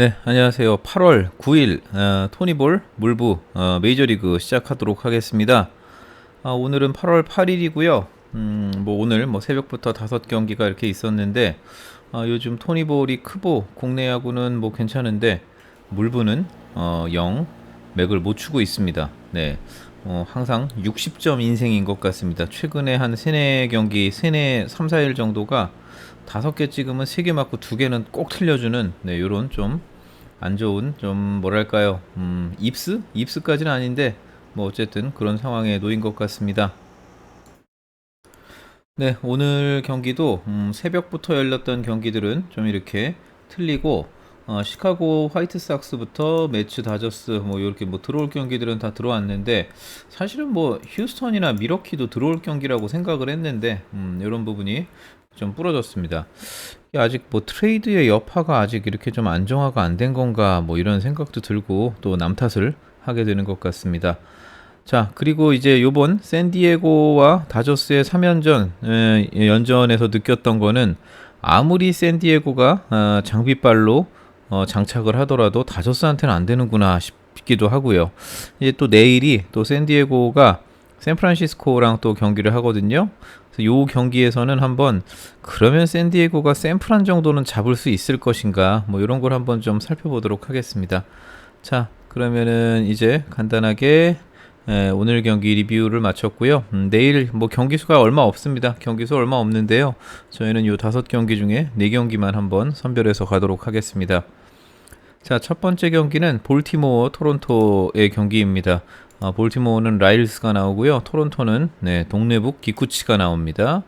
네, 안녕하세요. 8월 9일 어, 토니볼 물부 어, 메이저리그 시작하도록 하겠습니다. 아, 오늘은 8월 8일이고요. 음, 뭐 오늘 뭐 새벽부터 다섯 경기가 이렇게 있었는데 아, 요즘 토니볼이 크고 국내 야구는 뭐 괜찮은데 물부는 어, 0 맥을 못 추고 있습니다. 네. 어, 항상 60점 인생인 것 같습니다. 최근에 한 3, 4경기, 3, 4, 3, 4일 정도가 다섯 개 찍으면 세 개 맞고 두 개는 꼭 틀려주는 네, 요런 좀 안 좋은 좀 뭐랄까요 음, 입스 입스까지는 아닌데 뭐 어쨌든 그런 상황에 놓인 것 같습니다. 네 오늘 경기도 음, 새벽부터 열렸던 경기들은 좀 이렇게 틀리고 어, 시카고 화이트삭스부터 매츠 다저스 뭐 이렇게 뭐 들어올 경기들은 다 들어왔는데 사실은 뭐 휴스턴이나 미러키도 들어올 경기라고 생각을 했는데 음, 이런 부분이 좀 부러졌습니다. 아직 뭐 트레이드의 여파가 아직 이렇게 좀 안정화가 안 된 건가 뭐 이런 생각도 들고 또 남 탓을 하게 되는 것 같습니다. 자 그리고 이제 요번 샌디에고와 다저스의 3연전 에, 연전에서 느꼈던 거는 아무리 샌디에고가 어, 장비빨로 어, 장착을 하더라도 다저스한테는 안 되는구나 싶기도 하고요. 이제 또 내일이 또 샌디에고가 샌프란시스코랑 또 경기를 하거든요. 그래서 요 경기에서는 한번 그러면 샌디에고가 샌프란 정도는 잡을 수 있을 것인가 뭐 이런 걸 한번 좀 살펴보도록 하겠습니다. 자 그러면은 이제 간단하게 에, 오늘 경기 리뷰를 마쳤고요. 음, 내일 뭐 경기 수가 얼마 없습니다. 경기 수 얼마 없는데요. 저희는 요 다섯 경기 중에 네 경기만 한번 선별해서 가도록 하겠습니다. 자, 첫 번째 경기는 볼티모어 토론토의 경기입니다. 어, 볼티모어는 라일스가 나오고요. 토론토는 네, 동네북 기쿠치가 나옵니다.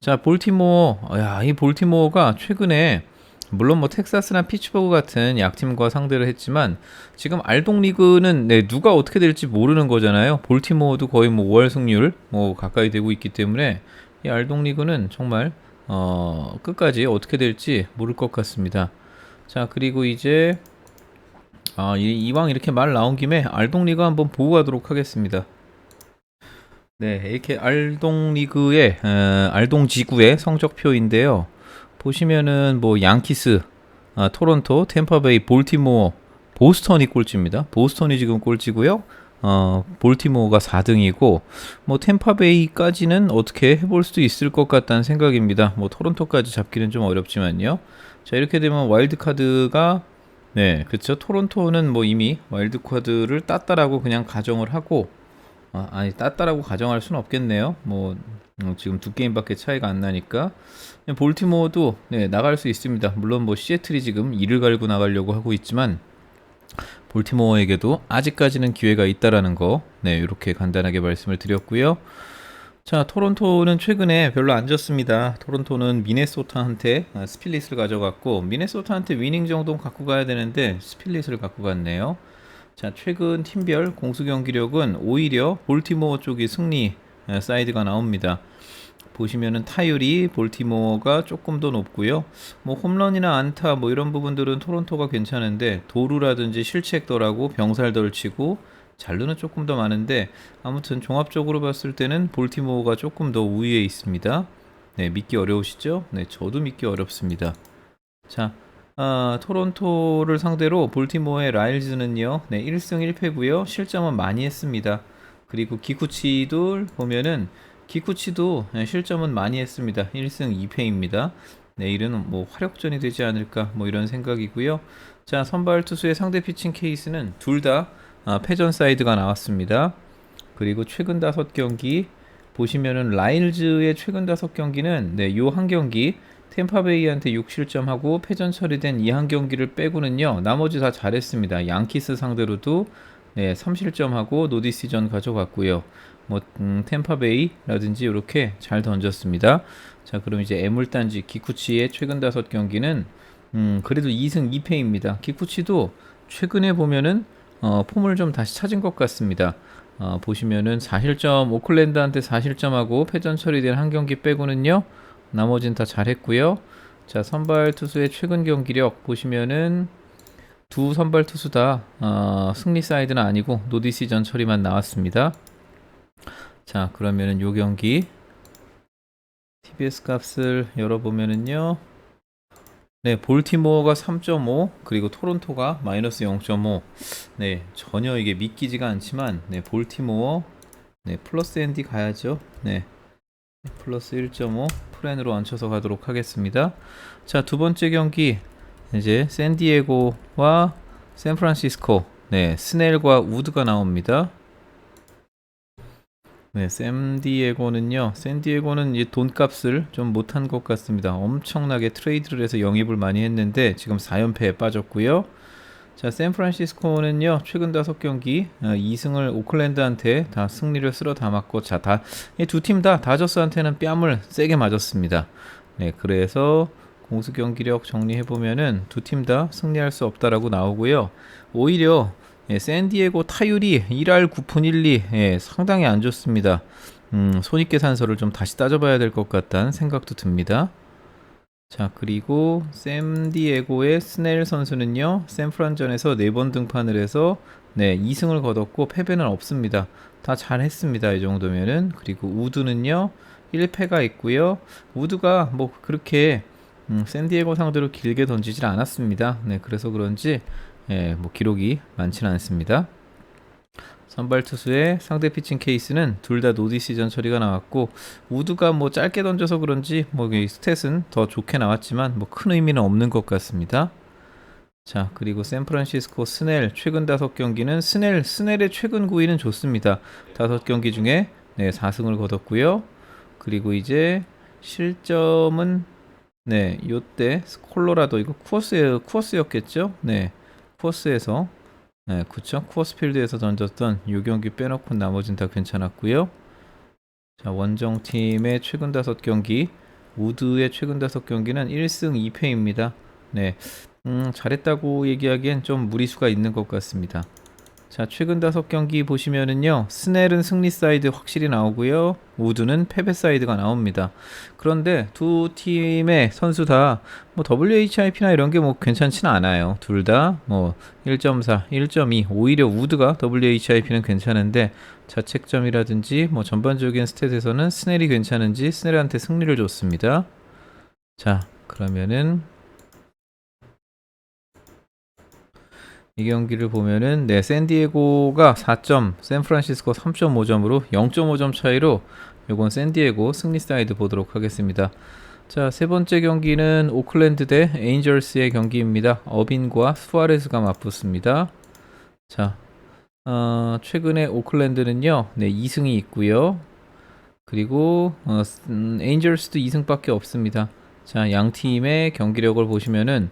자, 볼티모어. 야, 이 볼티모어가 최근에 물론 뭐 텍사스나 피츠버그 같은 약팀과 상대를 했지만 지금 알동 리그는 네, 누가 어떻게 될지 모르는 거잖아요. 볼티모어도 거의 뭐 5할 승률 뭐 가까이 되고 있기 때문에 이 알동 리그는 정말 어, 끝까지 어떻게 될지 모를 것 같습니다. 자, 그리고 이제 아, 이, 이왕 이렇게 말 나온 김에 알동 리그 한번 보고 가도록 하겠습니다. 네, 이렇게 알동 리그의 어, 알동 지구의 성적표인데요. 보시면은 뭐 양키스, 아, 토론토, 템파베이, 볼티모어, 보스턴이 꼴찌입니다. 보스턴이 지금 꼴찌고요. 어, 볼티모어가 4등이고 뭐 템파베이까지는 어떻게 해볼 수도 있을 것 같다는 생각입니다. 뭐 토론토까지 잡기는 좀 어렵지만요. 자 이렇게 되면 와일드 카드가 네, 그렇죠. 토론토는 뭐 이미 와일드 카드를 땄다라고 그냥 가정을 하고 아, 아니 땄다라고 가정할 수는 없겠네요. 뭐 음, 지금 두 게임밖에 차이가 안 나니까 볼티모어도 네, 나갈 수 있습니다. 물론 뭐 시애틀이 지금 이를 갈고 나가려고 하고 있지만 볼티모어에게도 아직까지는 기회가 있다라는 거, 네 이렇게 간단하게 말씀을 드렸고요. 자, 토론토는 최근에 별로 안 졌습니다. 토론토는 미네소타한테 아, 스필릿을 가져갔고 미네소타한테 위닝 정도 갖고 가야 되는데 스필릿을 갖고 갔네요. 자, 최근 팀별 공수 경기력은 오히려 볼티모어 쪽이 승리 아, 사이드가 나옵니다. 보시면은 타율이 볼티모어가 조금 더 높고요. 뭐 홈런이나 안타 뭐 이런 부분들은 토론토가 괜찮은데 도루라든지 실책더라고 병살덜 치고 잘루는 조금 더 많은데 아무튼 종합적으로 봤을 때는 볼티모어가 조금 더 우위에 있습니다. 네, 믿기 어려우시죠? 네, 저도 믿기 어렵습니다. 자, 아, 토론토를 상대로 볼티모어의 라일즈는요, 네, 1승 1패고요. 실점은 많이 했습니다. 그리고 기쿠치도 보면은 기쿠치도 네, 실점은 많이 했습니다. 1승 2패입니다. 내일은 뭐 화력전이 되지 않을까 뭐 이런 생각이고요. 자, 선발 투수의 상대 피칭 케이스는 둘 다 아, 패전 사이드가 나왔습니다. 그리고 최근 다섯 경기 보시면은 라일즈의 최근 다섯 경기는 네, 요 한 경기 템파베이한테 6실점하고 패전 처리된 이 한 경기를 빼고는요. 나머지 다 잘했습니다. 양키스 상대로도 네, 3실점하고 노디시전 가져갔고요. 뭐 음, 템파베이라든지 이렇게 잘 던졌습니다. 자, 그럼 이제 애물단지 기쿠치의 최근 다섯 경기는 음, 그래도 2승 2패입니다. 기쿠치도 최근에 보면은 어, 폼을 좀 다시 찾은 것 같습니다. 어, 보시면은 4실점 오클랜드한테 4실점하고 패전 처리된 한 경기 빼고는요. 나머진 다 잘했고요. 자 선발 투수의 최근 경기력 보시면은 두 선발 투수 다 어, 승리 사이드는 아니고 노디시전 처리만 나왔습니다. 자 그러면은 요 경기 TBS 값을 열어보면은요. 네, 볼티모어가 3.5 그리고 토론토가 마이너스 0.5. 네, 전혀 이게 믿기지가 않지만 네, 볼티모어 네, 플러스 앤디 가야죠. 네. 플러스 1.5 프렌으로 얹혀서 가도록 하겠습니다. 자, 두 번째 경기 이제 샌디에고와 샌프란시스코. 네, 스넬과 우드가 나옵니다. 네, 샌디에고는요. 샌디에고는 이 돈값을 좀 못한 것 같습니다. 엄청나게 트레이드를 해서 영입을 많이 했는데 지금 4연패에 빠졌고요. 자, 샌프란시스코는요. 최근 다섯 경기 어, 2승을 오클랜드한테 다 승리를 쓸어 담았고 자, 다 이 두 팀 다 다저스한테는 뺨을 세게 맞았습니다. 네, 그래서 공수 경기력 정리해 보면은 두 팀 다 승리할 수 없다라고 나오고요. 오히려 예, 샌디에고 타율이 1할 9푼 1리 예, 상당히 안 좋습니다. 음, 손익계산서를 좀 다시 따져봐야 될 것 같다는 생각도 듭니다. 자 그리고 샌디에고의 스넬 선수는요 샌프란전에서 네번 등판을 해서 네 2승을 거뒀고 패배는 없습니다. 다 잘했습니다 이 정도면은 그리고 우드는요 1패가 있고요 우드가 뭐 그렇게 음, 샌디에고 상대로 길게 던지질 않았습니다. 네 그래서 그런지 예, 뭐 기록이 많지는 않습니다. 선발 투수의 상대 피칭 케이스는 둘 다 노디 시전 처리가 나왔고 우드가 뭐 짧게 던져서 그런지 뭐이 스탯은 더 좋게 나왔지만 뭐 큰 의미는 없는 것 같습니다. 자 그리고 샌프란시스코 스넬 최근 다섯 경기는 스넬 스넬의 최근 9위는 좋습니다. 다섯 경기 중에 네 4승을 거뒀고요. 그리고 이제 실점은 네 요때 콜로라도 이거 쿠어스 쿠어스였겠죠? 네 쿠어스에서 네, 그쵸. 쿠어스필드에서 던졌던 요 경기 빼놓고 나머진 다 괜찮았고요. 자, 원정 팀의 최근 다섯 경기, 우드의 최근 다섯 경기는 1승 2패입니다. 네, 음, 잘했다고 얘기하기엔 좀 무리수가 있는 것 같습니다. 자, 최근 다섯 경기 보시면은요, 스넬은 승리 사이드 확실히 나오고요, 우드는 패배 사이드가 나옵니다. 그런데 두 팀의 선수 다 뭐 WHIP나 이런 게 뭐 괜찮지는 않아요. 둘 다 뭐 1.4, 1.2, 오히려 우드가 WHIP는 괜찮은데 자책점이라든지 뭐 전반적인 스탯에서는 스넬이 괜찮은지 스넬한테 승리를 줬습니다. 자, 그러면은 이 경기를 보면은 네 샌디에고가 4점, 샌프란시스코 3.5점으로 0.5점 차이로 요건 샌디에고 승리 사이드 보도록 하겠습니다. 자, 세 번째 경기는 오클랜드 대 에인절스의 경기입니다. 어빈과 수아레스가 맞붙습니다. 자, 어, 최근에 오클랜드는요, 네, 2승이 있고요. 그리고 어, 음, 에인절스도 2승밖에 없습니다. 자, 양 팀의 경기력을 보시면은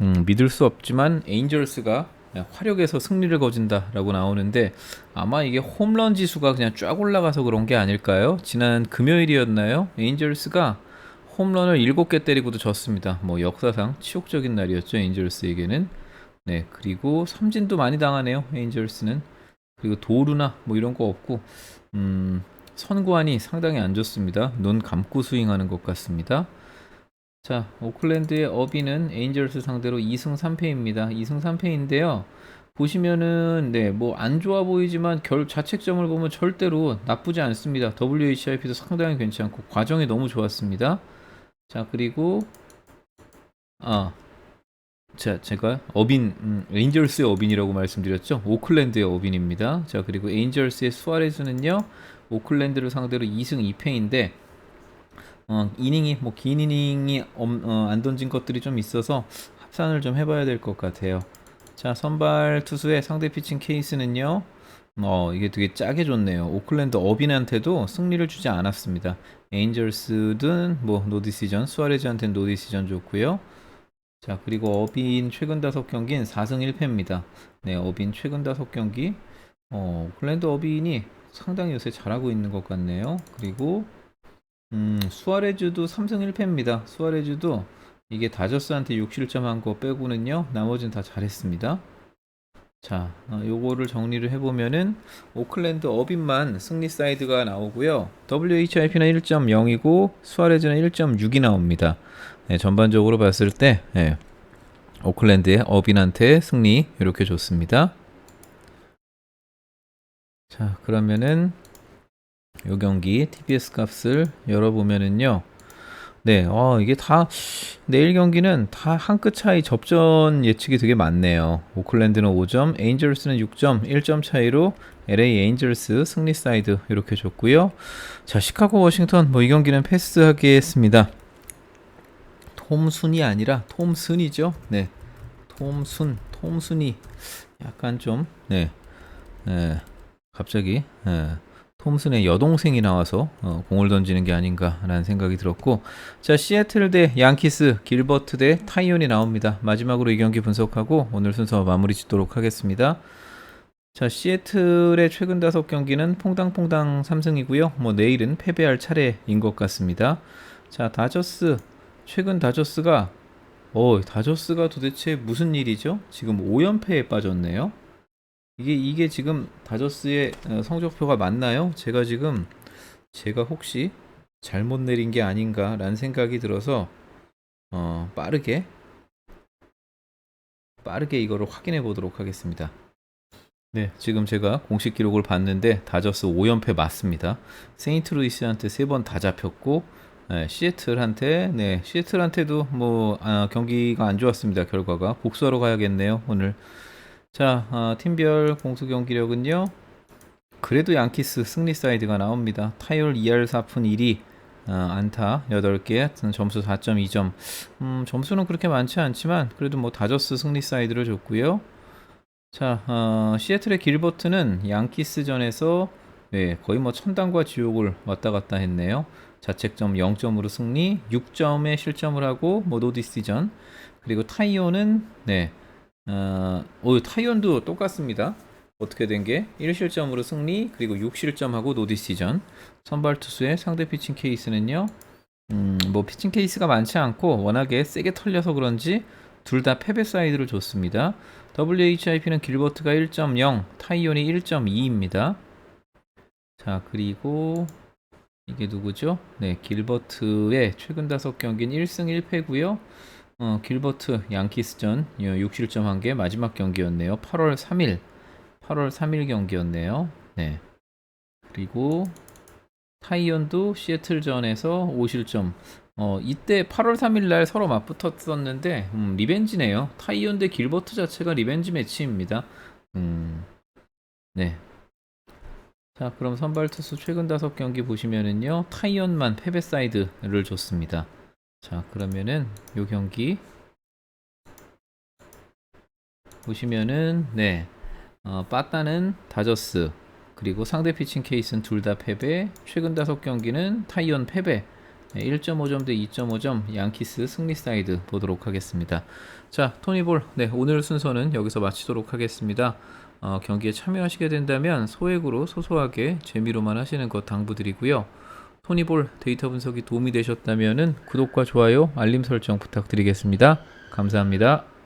음, 믿을 수 없지만 에인절스가 화력에서 승리를 거진다라고 나오는데 아마 이게 홈런 지수가 그냥 쫙 올라가서 그런 게 아닐까요? 지난 금요일이었나요? 에인절스가 홈런을 7개 때리고도 졌습니다. 뭐 역사상 치욕적인 날이었죠, 에인절스에게는. 네, 그리고 삼진도 많이 당하네요, 에인절스는. 그리고 도루나 뭐 이런 거 없고 음, 선구안이 상당히 안 좋습니다. 눈 감고 스윙하는 것 같습니다. 자, 오클랜드의 어비는 에인절스 상대로 2승 3패입니다. 2승 3패인데요. 보시면은 네, 뭐 안 좋아 보이지만 결 자책점을 보면 절대로 나쁘지 않습니다. WHIP도 상당히 괜찮고 과정이 너무 좋았습니다. 자, 그리고 아 자, 제가 어빈 음, 에인절스의 어빈이라고 말씀드렸죠. 오클랜드의 어빈입니다. 자, 그리고 에인절스의 수아레즈는요. 오클랜드를 상대로 2승 2패인데 어, 이닝이 뭐 긴 이닝이 엄, 어, 안 던진 것들이 좀 있어서 합산을 좀 해봐야 될 것 같아요. 자 선발 투수의 상대 피칭 케이스는요. 어 이게 되게 짜게 좋네요. 오클랜드 어빈한테도 승리를 주지 않았습니다. 에인절스든 뭐 노디시전, 수아레즈한테는 노디시전 좋고요. 자 그리고 어빈 최근 다섯 경기는 4승 1패입니다. 네 어빈 최근 다섯 경기 어 오클랜드 어빈이 상당히 요새 잘하고 있는 것 같네요. 그리고 음, 수아레즈도 3승 1패입니다. 수아레즈도 이게 다저스한테 6실점 한 거 빼고는요. 나머지는 다 잘했습니다. 자, 어, 요거를 정리를 해보면은 오클랜드 어빈만 승리 사이드가 나오고요. WHIP는 1.0이고 수아레즈는 1.6이 나옵니다. 네, 전반적으로 봤을 때 네, 오클랜드의 어빈한테 승리 이렇게 좋습니다. 자, 그러면은 요 경기 TPS 값을 열어보면은요. 네, 어, 이게 다 내일 경기는 다 한 끗 차이 접전 예측이 되게 많네요. 오클랜드는 5점, 에인절스는 6점, 1점 차이로 LA 에인절스 승리 사이드 이렇게 줬고요. 자, 시카고 워싱턴 뭐 이 경기는 패스하겠습니다. 톰순이 아니라 톰슨이죠. 네. 톰순, 톰순이 약간 좀 네. 네. 갑자기 네. 톰슨의 여동생이 나와서 어, 공을 던지는 게 아닌가라는 생각이 들었고 자 시애틀 대 양키스 길버트 대 타이온이 나옵니다. 마지막으로 이 경기 분석하고 오늘 순서 마무리 짓도록 하겠습니다. 자 시애틀의 최근 다섯 경기는 퐁당퐁당 3승이고요. 뭐 내일은 패배할 차례인 것 같습니다. 자 다저스 최근 다저스가 어 다저스가 도대체 무슨 일이죠? 지금 5연패에 빠졌네요 이게 이게 지금 다저스의 어, 성적표가 맞나요? 제가 지금 제가 혹시 잘못 내린 게 아닌가라는 생각이 들어서 어, 빠르게 빠르게 이거를 확인해 보도록 하겠습니다. 네, 지금 제가 공식 기록을 봤는데 다저스 5연패 맞습니다. 세인트루이스한테 세번다 잡혔고 네, 시애틀한테 네 시애틀한테도 뭐 아, 경기가 안 좋았습니다. 결과가 복수하러 가야겠네요 오늘. 자, 어, 팀별 공수 경기력은요. 그래도 양키스 승리 사이드가 나옵니다. 타율 2할 4푼 1위, 어, 안타 8개, 점수 4.2점. 음, 점수는 그렇게 많지 않지만 그래도 뭐 다저스 승리 사이드를 줬고요. 자, 어, 시애틀의 길버트는 양키스전에서 네, 거의 뭐 천당과 지옥을 왔다 갔다 했네요. 자책점 0점으로 승리, 6점에 실점을 하고 뭐 노디시전. 그리고 타이오는 네, 어, 오, 타이온도 똑같습니다. 어떻게 된 게? 1실점으로 승리 그리고 6실점하고 노디시전. 선발 투수의 상대 피칭 케이스는요 음, 뭐 피칭 케이스가 많지 않고 워낙에 세게 털려서 그런지 둘 다 패배 사이드를 줬습니다. WHIP는 길버트가 1.0 타이온이 1.2입니다. 자 그리고 이게 누구죠? 네 길버트의 최근 다섯 경기는 1승 1패고요 어, 길버트 양키스전 6실점 한 게 마지막 경기였네요. 8월 3일 8월 3일 경기였네요. 네. 그리고 타이언도 시애틀전에서 5실점. 어, 이때 8월 3일 날 서로 맞붙었었는데 음, 리벤지네요. 타이언 대 길버트 자체가 리벤지 매치입니다. 음. 네. 자, 그럼 선발 투수 최근 다섯 경기 보시면은요. 타이언만 패배 사이드를 줬습니다. 자 그러면은 요 경기 보시면은 네. 어, 빠따는 다저스 그리고 상대 피칭 케이스는 둘 다 패배. 최근 다섯 경기는 타이언 패배. 네, 1.5점 대 2.5점 양키스 승리 사이드 보도록 하겠습니다. 자 토니볼. 네 오늘 순서는 여기서 마치도록 하겠습니다. 어, 경기에 참여하시게 된다면 소액으로 소소하게 재미로만 하시는 것 당부드리고요 토니볼 데이터 분석이 도움이 되셨다면 구독과 좋아요, 알림 설정 부탁드리겠습니다. 감사합니다.